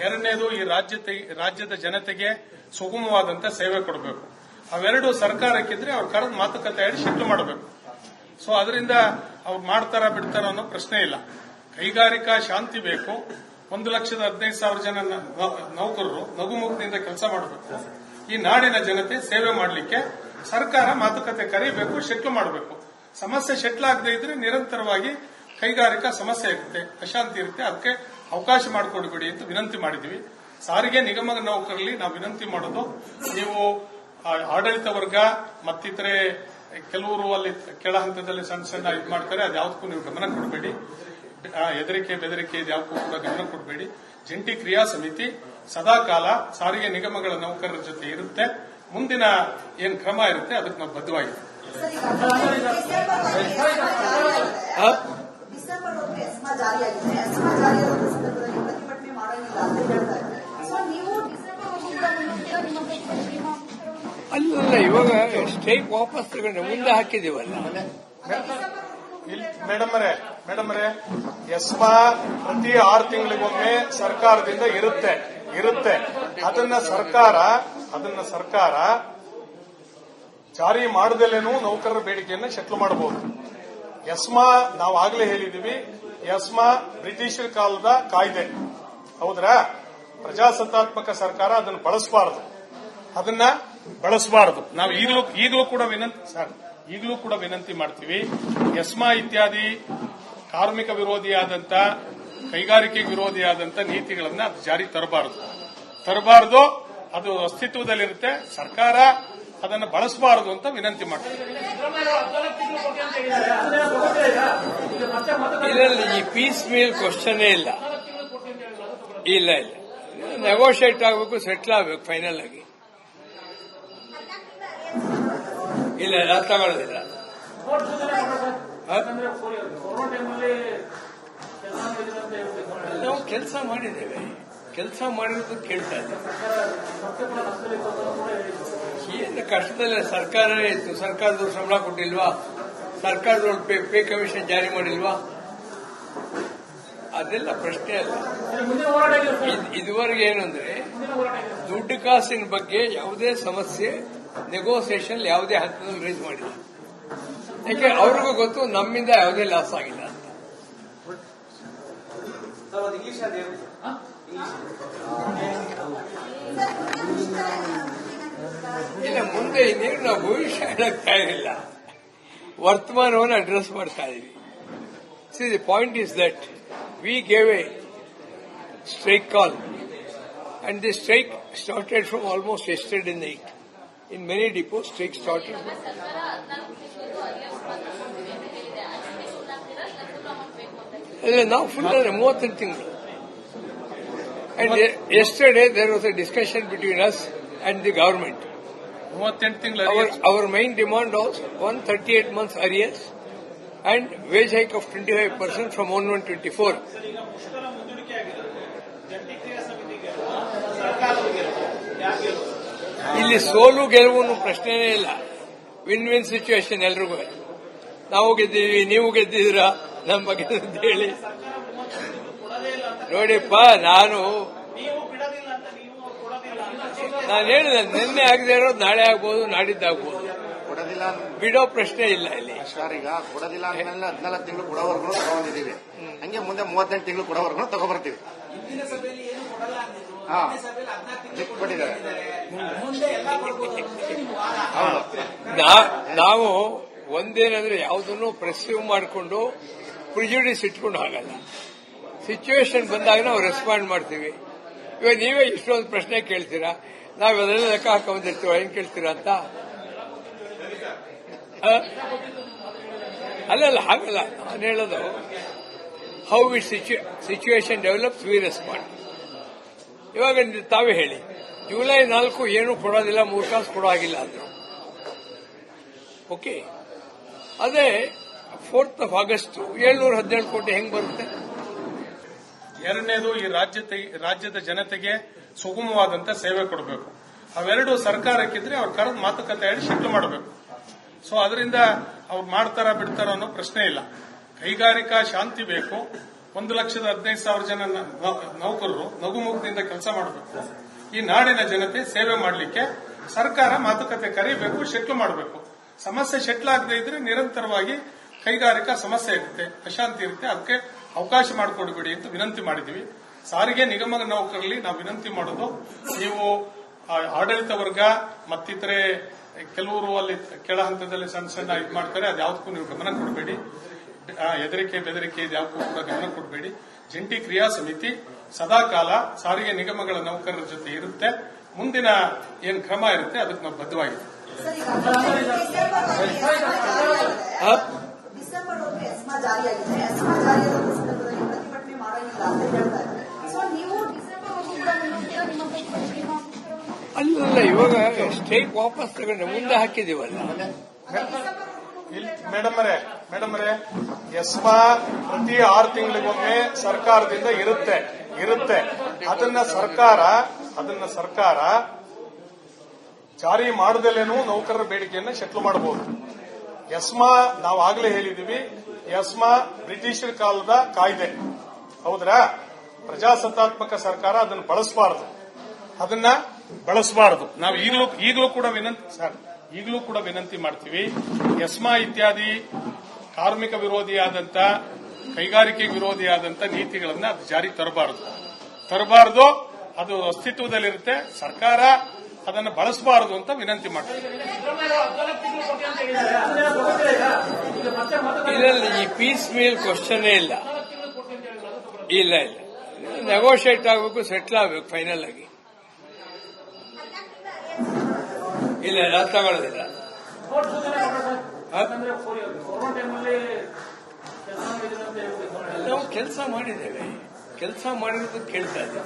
ಎರಡನೇದು ಈ ರಾಜ್ಯ ರಾಜ್ಯದ ಜನತೆಗೆ ಸುಗಮವಾದಂತ ಸೇವೆ ಕೊಡಬೇಕು. ಅವೆರಡು ಸರ್ಕಾರಕ್ಕಿದ್ರೆ ಅವ್ರು ಕರೆದ ಮಾತುಕತೆ ಹೇಳಿ ಶಿಫ್ಟ್ ಮಾಡಬೇಕು. ಸೊ ಅದರಿಂದ ಅವ್ರು ಮಾಡ್ತಾರ ಬಿಡ್ತಾರ ಅನ್ನೋ ಪ್ರಶ್ನೆ ಇಲ್ಲ. ಕೈಗಾರಿಕಾ ಶಾಂತಿ ಬೇಕು. ಒಂದು ಲಕ್ಷದ ಹದಿನೈದು ಸಾವಿರ ಜನ ನೌಕರರು ನಗುಮುಖದಿಂದ ಕೆಲಸ ಮಾಡಬೇಕು. ಈ ನಾಡಿನ ಜನತೆ ಸೇವೆ ಮಾಡಲಿಕ್ಕೆ ಸರ್ಕಾರ ಮಾತುಕತೆ ಕರೀಬೇಕು, ಶೆಟ್ಲ್ ಮಾಡಬೇಕು. ಸಮಸ್ಯೆ ಶೆಟ್ಲ್ ಆಗದೆ ಇದ್ರೆ ನಿರಂತರವಾಗಿ ಕೈಗಾರಿಕಾ ಸಮಸ್ಯೆ ಇರುತ್ತೆ. ಅಶಾಂತಿ ಇರುತ್ತೆ. ಅದಕ್ಕೆ ಅವಕಾಶ ಮಾಡಿಕೊಡ್ಬೇಡಿ ಅಂತ ವಿನಂತಿ ಮಾಡಿದ್ವಿ ಸಾರಿಗೆ ನಿಗಮ ನೌಕರಲ್ಲಿ ನಾವು ವಿನಂತಿ ಮಾಡೋದು ನೀವು ಆ, ಆಡಳಿತ ವರ್ಗ ಮತ್ತಿತರೆ ಕೆಲವರು ಅಲ್ಲಿ ಕೆಳ ಹಂತದಲ್ಲಿ ಸಣ್ಣ ಸಣ್ಣ ಇದು ಮಾಡ್ತಾರೆ ಅದ್ಯಾವುದಕ್ಕೂ ನೀವು ಗಮನ ಕೊಡಬೇಡಿ. ಹೆದರಿಕೆ ಬೆದರಿಕೆ ಇದ್ಯಾವುದಕ್ಕೂ ಕೂಡ ಗಮನ ಕೊಡಬೇಡಿ. ಜಂಟಿ ಕ್ರಿಯಾ ಸಮಿತಿ ಸದಾಕಾಲ ಸಾರಿಗೆ ನಿಗಮಗಳ ನೌಕರರ ಜೊತೆ ಇರುತ್ತೆ. ಮುಂದಿನ ಏನ್ ಕ್ರಮ ಇರುತ್ತೆ ಅದಕ್ಕೆ ನಾವು ಬದ್ಧವಾಗಿದ್ದೀವಿ ಆ? ಡಿಸೆಂಬರ್ ವರೆಗೆ ಎಸ್ಮಾ ಜಾರಿಯಾಗಿದೆ ಎಸ್ಮಾ ಜಾರಿಯಾದ ಸಂದರ್ಭದಲ್ಲಿ ಪ್ರತಿಭಟನೆ ಮಾಡೋಂಗಿಲ್ಲ ಅಂತ ಹೇಳ್ತಾ ಇದ್ದಾರೆ ಸೊ ನೀವು ಡಿಸೆಂಬರ್ ವರೆಗೆ ಅಲ್ಲಲ್ಲ ಇವಾಗ ಸ್ಟ್ರೈಕ್ ವಾಪಸ್ ತಗೊಂಡ್ರೆ ಮುಂದೆ ಹಾಕಿದೀವಲ್ಲ ಮೇಡಮ್ ಅವರೇ ಮೇಡಮ್ ಅವರೇ, ಎಸ್ಮಾ ಪ್ರತಿ ಆರು ತಿಂಗಳಿಗೊಮ್ಮೆ ಸರ್ಕಾರದಿಂದ ಇರುತ್ತೆ ಇರುತ್ತೆ. ಅದನ್ನ ಸರ್ಕಾರ ಅದನ್ನ ಸರ್ಕಾರ ಜಾರಿ ಮಾಡದಲ್ಲೇನೂ ನೌಕರರ ಬೇಡಿಕೆಯನ್ನ ಶೆಟ್ಲ್ ಮಾಡಬಹುದು ಎಸ್ಮಾ ನಾವು ಆಗ್ಲೇ ಹೇಳಿದೀವಿ, ಎಸ್ಮಾ ಬ್ರಿಟಿಷರ ಕಾಲದ ಕಾಯ್ದೆ. ಹೌದ್ರಾ? ಪ್ರಜಾಸತ್ತಾತ್ಮಕ ಸರ್ಕಾರ ಅದನ್ನು ಬಳಸಬಾರದು. ಅದನ್ನ ಬಳಸಬಾರದು. ನಾವು ಈಗಲೂ ಈಗಲೂ ಕೂಡ ವಿನಂತಿ ಸರ್ ಈಗಲೂ ಕೂಡ ವಿನಂತಿ ಮಾಡ್ತೀವಿ. ಎಸ್ಮಾ ಇತ್ಯಾದಿ ಕಾರ್ಮಿಕ ವಿರೋಧಿಯಾದಂತ ಕೈಗಾರಿಕೆ ವಿರೋಧಿಯಾದಂತ ನೀತಿಗಳನ್ನ ಅದು ಜಾರಿ ತರಬಾರದು. ತರಬಾರದು ಅದು ಅಸ್ತಿತ್ವದಲ್ಲಿರುತ್ತೆ. ಸರ್ಕಾರ ಅದನ್ನು ಬಳಸಬಾರದು ಅಂತ ವಿನಂತಿ ಮಾಡ್ತೀವಿ. ಈ ಪೀಸ್ ಮೀಲ್ ಕ್ವಶನ್ ಇಲ್ಲ. ಇಲ್ಲ ಇಲ್ಲ. ನೆಗೋಷಿಯೇಟ್ ಆಗಬೇಕು ಸೆಟ್ಲ್ ಆಗಬೇಕು ಫೈನಲ್ ಆಗಿ. ಇಲ್ಲ ಅರ್ಥ ಮಾಡೋದಿಲ್ಲ? ನಾವು ಕೆಲಸ ಮಾಡಿದ್ದೇವೆ. ಕೆಲಸ ಮಾಡಿರೋದು ಕೇಳ್ತಾ ಇದ್ದೇವೆ ಕಷ್ಟದಲ್ಲ ಸರ್ಕಾರ ಇತ್ತು, ಸರ್ಕಾರದವ್ರು ಸಂಬಳ ಕೊಟ್ಟಿಲ್ವಾ? ಸರ್ಕಾರದವ್ರು ಪೇ ಪೇ ಕಮಿಷನ್ ಜಾರಿ ಮಾಡಿಲ್ವಾ? ಅದೆಲ್ಲ ಪ್ರಶ್ನೆ ಅಲ್ಲ. ಇದ್- ಇದುವರೆಗೆ ಏನಂದ್ರೆ, ದುಡ್ಡು ಕಾಸಿನ ಬಗ್ಗೆ ಯಾವುದೇ ಸಮಸ್ಯೆ ನೆಗೋಸಿಯೇಷನ್ ಯಾವುದೇ ಹಂತದಲ್ಲಿ ರೈಸ್ ಮಾಡಿಲ್ಲ. ಯಾಕೆ? ಅವ್ರಿಗೂ ಗೊತ್ತು ನಮ್ಮಿಂದ ಯಾವುದೇ ಲಾಸ್ ಆಗಿಲ್ಲ ಅಂತ. ಇಲ್ಲ ಮುಂದೆ ಇನ್ನೇನು ನಾವು ಭವಿಷ್ಯ ಹೇಳಕ್ತಾ ಇರಲಿಲ್ಲ ವರ್ತಮಾನವನ್ನು ಅಡ್ರೆಸ್ ಮಾಡ್ತಾ ಇದೀವಿ. See the point is that we gave a strike call and the strike started from almost yesterday in night in many depot strike started ಇಲ್ಲ ನಾವು ಫುಲ್ ಅಂದ್ರೆ ಮೂವತ್ತೆಂಟು ತಿಂಗಳು. And yesterday there was a discussion between us and the government ಮೂವತ್ತೆಂಟು ತಿಂಗಳ Our, our main demand was 138 months arrears and wage hike of 25% from 1124. ಇಲ್ಲಿ ಸೋಲು ಗೆಲುವು ಪ್ರಶ್ನೆನೇ ಇಲ್ಲ. ವಿನ್ ವಿನ್ ಸಿಚುವೇಶನ್ ಎಲ್ರಿಗೂ. ನಾವು ಗೆದ್ದೀವಿ ನೀವು ಗೆದ್ದಿದ್ದೀರಾ? ನಮ್ಮ ಬಗ್ಗೆ ಅಂತ ಹೇಳಿ. ನೋಡಿಪ್ಪ ನಾನು ನಾನು ಹೇಳಿದೆ ನಿನ್ನೆ ಆಗದೆ ಇರೋದು ನಾಳೆ ಆಗ್ಬೋದು ನಾಡಿದ್ದಾಗ್ಬೋದು. ಕೊಡೋದಿಲ್ಲ ಬಿಡೋ ಪ್ರಶ್ನೆ ಇಲ್ಲ ಇಲ್ಲಿ. ಸರ್ ಈಗ ಕೊಡೋದಿಲ್ಲ ಅಂದ್ಮೇಲೆ ಹದಿನಾಲ್ಕು ತಿಂಗಳು ಕೊಡೋವರೆಗೂ ತಗೊಂಡಿದ್ದೀವಿ. ಹಂಗೆ ಮುಂದೆ ಮೂವತ್ತೆಂಟು ತಿಂಗಳು ಕೊಡೋವರೆಗೂ ತಗೊಬರ್ತೀವಿ ನಾವು ಒಂದೇನಂದ್ರೆ ಯಾವುದನ್ನು ಪ್ರೆಸ್ಯೂವ್ ಮಾಡಿಕೊಂಡು ಪ್ರಿಜುಡಿಸ್ ಇಟ್ಕೊಂಡು ಆಗಲ್ಲ. ಸಿಚುವೇಶನ್ ಬಂದಾಗ ನಾವು ರೆಸ್ಪಾಂಡ್ ಮಾಡ್ತೀವಿ. ಇವಾಗ ನೀವೇ ಇಷ್ಟೊಂದು ಪ್ರಶ್ನೆ ಕೇಳ್ತೀರಾ? ನಾವು ಅದೆಲ್ಲ ಲೆಕ್ಕ ಹಾಕೊಂಡಿರ್ತೀವ ಹೆಂಗ್ ಕೇಳ್ತೀರಾ ಅಂತ? ಅಲ್ಲಲ್ಲ ಹಾಗಲ್ಲ. ನಾನು ಹೇಳೋದು how it situation develops we respond ಇವಾಗ ತಾವೇ ಹೇಳಿ. ಜುಲೈ ನಾಲ್ಕು ಏನು ಕೊಡೋದಿಲ್ಲ, ಮೂರು ಕಾಸು ಕೊಡೋ ಆಗಿಲ್ಲ ಅಂದ್ರು. ಓಕೆ ಅದೇ ಫೋರ್ತ್ ಆಫ್ ಆಗಸ್ಟ್ ಏಳ್ನೂರ ಹದಿನೇಳು ಕೋಟಿ ಹೆಂಗ್ ಬರುತ್ತೆ? ಎರಡನೇದು ಈ ರಾಜ್ಯದ ರಾಜ್ಯದ ಜನತೆಗೆ ಸುಗಮವಾದಂತ ಸೇವೆ ಕೊಡಬೇಕು. ಅವೆರಡು ಸರ್ಕಾರಕ್ಕಿದ್ರೆ ಅವ್ರ ಕರೆದ ಮಾತುಕತೆ ಹೇಳಿ ಶಿಫ್ಟ್ ಮಾಡಬೇಕು. ಸೊ ಅದರಿಂದ ಅವ್ರು ಮಾಡ್ತಾರ ಬಿಡ್ತಾರ ಅನ್ನೋ ಪ್ರಶ್ನೆ ಇಲ್ಲ. ಕೈಗಾರಿಕಾ ಶಾಂತಿ ಬೇಕು. ಒಂದು ಲಕ್ಷದ ಹದಿನೈದು ಸಾವಿರ ಜನ ನೌಕರರು ನಗುಮುಖದಿಂದ ಕೆಲಸ ಮಾಡಬೇಕು. ಈ ನಾಡಿನ ಜನತೆ ಸೇವೆ ಮಾಡಲಿಕ್ಕೆ ಸರ್ಕಾರ ಮಾತುಕತೆ ಕರೀಬೇಕು, ಶೆಟ್ಲು ಮಾಡಬೇಕು. ಸಮಸ್ಯೆ ಶೆಟ್ಲ್ ಆಗದೆ ಇದ್ರೆ ನಿರಂತರವಾಗಿ ಕೈಗಾರಿಕಾ ಸಮಸ್ಯೆ ಇರುತ್ತೆ, ಅಶಾಂತಿ ಇರುತ್ತೆ. ಅದಕ್ಕೆ ಅವಕಾಶ ಮಾಡಿಕೊಡ್ಬೇಡಿ ಅಂತ ವಿನಂತಿ ಮಾಡಿದ್ವಿ ಸಾರಿಗೆ ನಿಗಮ ನೌಕರಲ್ಲಿ ನಾವು ವಿನಂತಿ ಮಾಡೋದು, ನೀವು ಆಡಳಿತ ವರ್ಗ ಮತ್ತಿತರೆ ಕೆಲವರು ಅಲ್ಲಿ ಕೆಳ ಹಂತದಲ್ಲಿ ಸಣ್ಣ ಸಣ್ಣ ಇದು ಮಾಡ್ತಾರೆ, ಅದ್ಯಾವುದಕ್ಕೂ ನೀವು ಗಮನ ಕೊಡಬೇಡಿ. ಆ, ಹೆದರಿಕೆ ಬೆದರಿಕೆ ಇದ್ಯಾವುದಕ್ಕೂ ಕೂಡ ಗಮನ ಕೊಡಬೇಡಿ. ಜಂಟಿ ಕ್ರಿಯಾ ಸಮಿತಿ ಸದಾಕಾಲ ಸಾರಿಗೆ ನಿಗಮಗಳ ನೌಕರರ ಜೊತೆ ಇರುತ್ತೆ. ಮುಂದಿನ ಏನ್ ಕ್ರಮ ಇರುತ್ತೆ ಅದಕ್ಕೆ ನಾವು ಬದ್ಧವಾಗಿದ್ದೀವಿ ಅಲ್ಲಲ್ಲ ಇವಾಗ ಸ್ಟೇಕ್ ವಾಪಸ್ ತಗೊಂಡ್ರೆ ಮುಂದೆ ಹಾಕಿದೀವಲ್ಲ ಮೇಡಮ್ ಅವರೇ ಮೇಡಮ್ ಅವರೇ, ಎಸ್ಮಾ ಪ್ರತಿ ಆರು ತಿಂಗಳಿಗೊಮ್ಮೆ ಸರ್ಕಾರದಿಂದ ಇರುತ್ತೆ ಇರುತ್ತೆ. ಅದನ್ನ ಸರ್ಕಾರ ಅದನ್ನ ಸರ್ಕಾರ ಜಾರಿ ಮಾಡದಲ್ಲೇನೂ ನೌಕರರ ಬೇಡಿಕೆಯನ್ನು ಶೆಟ್ಲ್ ಮಾಡಬಹುದು ಎಸ್ಮಾ ನಾವು ಆಗ್ಲೇ ಹೇಳಿದೀವಿ, ಎಸ್ಮಾ ಬ್ರಿಟಿಷರ ಕಾಲದ ಕಾಯ್ದೆ. ಹೌದ್ರಾ? ಪ್ರಜಾಸತ್ತಾತ್ಮಕ ಸರ್ಕಾರ ಅದನ್ನು ಬಳಸಬಾರದು. ಅದನ್ನ ಬಳಸಬಾರದು. ನಾವು ಈಗಲೂ ಈಗಲೂ ಕೂಡ ವಿನಂತಿ, ಸರ್, ಈಗಲೂ ಕೂಡ ವಿನಂತಿ ಮಾಡ್ತೀವಿ, ಎಸ್ಮಾ ಇತ್ಯಾದಿ ಕಾರ್ಮಿಕ ವಿರೋಧಿಯಾದಂತ, ಕೈಗಾರಿಕೆ ವಿರೋಧಿಯಾದಂತ ನೀತಿಗಳನ್ನು ಅದು ಜಾರಿ ತರಬಾರದು. ತರಬಾರದು, ಅದು ಅಸ್ತಿತ್ವದಲ್ಲಿರುತ್ತೆ, ಸರ್ಕಾರ ಅದನ್ನು ಬಳಸಬಾರದು ಅಂತ ವಿನಂತಿ ಮಾಡ್ತಾರೆ. ಇದರಲ್ಲಿ ಈ ಪೀಸ್ ಮೀಲ್ ಕ್ವಶನ್ ಇಲ್ಲ. ಇಲ್ಲ ಇಲ್ಲ. ನೆಗೋಷಿಯೇಟ್ ಆಗಬೇಕು ಸೆಟ್ಲ್ ಆಗಬೇಕು ಫೈನಲ್ ಆಗಿ. ಇಲ್ಲ ಅದು ಕೊರೋನಾ ಟೈಮಲ್ಲಿ ನಾವು ಕೆಲಸ ಮಾಡಿದ್ದೇವೆ. ಕೆಲಸ ಮಾಡಿರೋದು ಕೇಳ್ತಾ ಇದ್ದೀವಿ.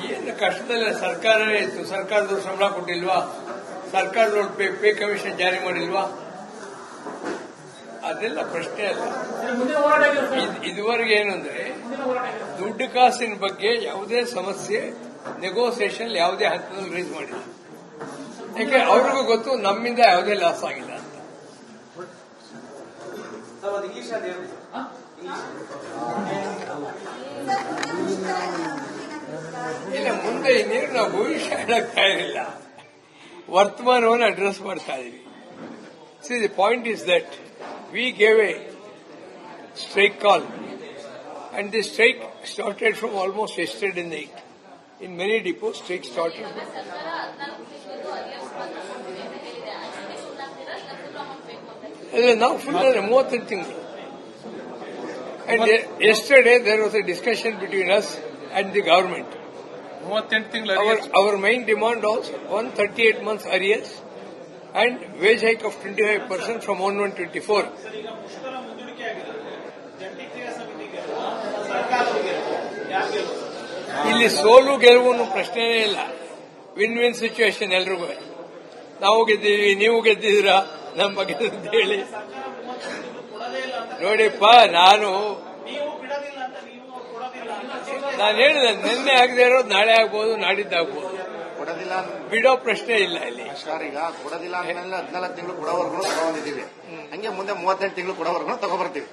ಕಷ್ಟದಲ್ಲಿ ಕಷ್ಟದಲ್ಲ ಸರ್ಕಾರವೇ ಇತ್ತು. ಸರ್ಕಾರದವ್ರು ಸಂಬಳ ಕೊಟ್ಟಿಲ್ವಾ? ಸರ್ಕಾರದವ್ರು ಪೇ ಪೇ ಕಮಿಷನ್ ಜಾರಿ ಮಾಡಿಲ್ವಾ? ಅದೆಲ್ಲ ಪ್ರಶ್ನೆ ಅಲ್ಲ. ಇದ್- ಇದುವರೆಗೆ ಏನು ಅಂದ್ರೆ ದುಡ್ಡು ಕಾಸಿನ ಬಗ್ಗೆ ಯಾವುದೇ ಸಮಸ್ಯೆ ನೆಗೋಸಿಯೇಷನ್ ಯಾವುದೇ ಹಂತದಲ್ಲಿ ರೇಸ್ ಮಾಡಿಲ್ಲ. ಯಾಕೆ ಅವ್ರಿಗೂ ಗೊತ್ತು ನಮ್ಮಿಂದ ಯಾವುದೇ ಲಾಸ್ ಆಗಿಲ್ಲ ಅಂತ. ಇಲ್ಲ ಮುಂದೆ ಇನ್ನೇನು ನಾವು ಭವಿಷ್ಯ ಹೇಳಕ್ತಾ ಇರಲಿಲ್ಲ ವರ್ತಮಾನವನ್ನು ಅಡ್ರೆಸ್ ಮಾಡ್ತಾ ಇದೀವಿ. See the point is that we gave a strike call and the strike started from almost yesterday in night in many depot strike started ಇಲ್ಲ ನಾವು ಫುಲ್ ಮೂವತ್ತೆಂಟು ತಿಂಗಳು. And yesterday there was a discussion between us and the government ಮೂವತ್ತೆಂಟು ತಿಂಗಳ Our, our main demand was 138 months arrears and wage hike of 25% from 1124. ಇಲ್ಲಿ ಸೋಲು ಗೆಲುವು ಅನ್ನೋ ಪ್ರಶ್ನೆನೇ ಇಲ್ಲ. ವಿನ್ ವಿನ್ ಸಿಚುವೇಶನ್ ಎಲ್ರಿಗೂ. ನಾವು ಗೆದ್ದೀವಿ ನೀವು ಗೆದ್ದಿದ್ದೀರಾ? ನಮ್ಮ ಬಗ್ಗೆ ಅಂತ ಹೇಳಿ ನೋಡಿಪ್ಪ ನಾನು ನಾನು ಹೇಳಿದೆ ನಿನ್ನೆ ಆಗದೆ ಇರೋದು ನಾಳೆ ಆಗ್ಬೋದು ನಾಡಿದ್ದಾಗ್ಬೋದು ಕೊಡೋದಿಲ್ಲ ಬಿಡೋ ಪ್ರಶ್ನೆ ಇಲ್ಲ ಇಲ್ಲಿ. ಸರ್ ಈಗ ಕೊಡೋದಿಲ್ಲ ಅಂದ್ಮೇಲೆ ಹದಿನಾಲ್ಕು ತಿಂಗಳು ಕೊಡೋವರೆಗೂ ತಗೊಂಡಿದ್ದೀವಿ. ಹಂಗೆ ಮುಂದೆ ಮೂವತ್ತೆಂಟು ತಿಂಗಳು ಕೊಡೋವರೆಗೂ ತಗೊಬರ್ತೀವಿ.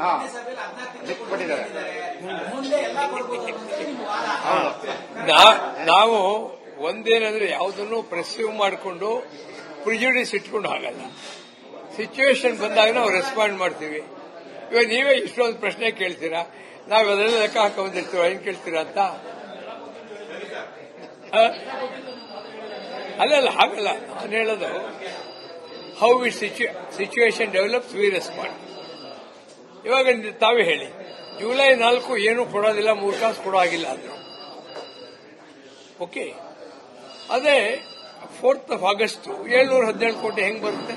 ಹಾ. ಕೊಟ್ಟಿದ್ದಾರೆ. ನಾವು ಒಂದೇನಂದ್ರೆ ಯಾವುದನ್ನು ಪ್ರೆಸ್ಯೂವ್ ಮಾಡಿಕೊಂಡು ಪ್ರಿಜುಡಿಸ್ ಇಟ್ಕೊಂಡು ಆಗಲ್ಲ ಸಿಚುವೇಶನ್ ಬಂದಾಗ ನಾವು ರೆಸ್ಪಾಂಡ್ ಮಾಡ್ತೀವಿ. ಇವಾಗ ನೀವೇ ಇಷ್ಟೊಂದು ಪ್ರಶ್ನೆ ಕೇಳ್ತೀರಾ? ನಾವು ಅದರಲ್ಲಿ ಲೆಕ್ಕ ಹಾಕೊಂಡಿರ್ತೀವಿ ಏನ್ ಕೇಳ್ತೀರಾ ಅಂತ? ಅಲ್ಲ ಅಲ್ಲಲ್ಲ ಹಾಗಲ್ಲ. ನಾನು ಹೇಳೋದು how it situation develops we respond ಇವಾಗ ತಾವೇ ಹೇಳಿ, ಜುಲೈ ನಾಲ್ಕು ಏನು ಕೊಡೋದಿಲ್ಲ, ಮೂರು ಕಾಸು ಕೊಡೋ ಆಗಿಲ್ಲ ಅಂದ್ರು. ಓಕೆ ಅದೇ ಫೋರ್ತ್ ಆಫ್ ಆಗಸ್ಟ್ ಏಳ್ನೂರ ಹದಿನೇಳು ಕೋಟಿ ಹೆಂಗ್ ಬರುತ್ತೆ?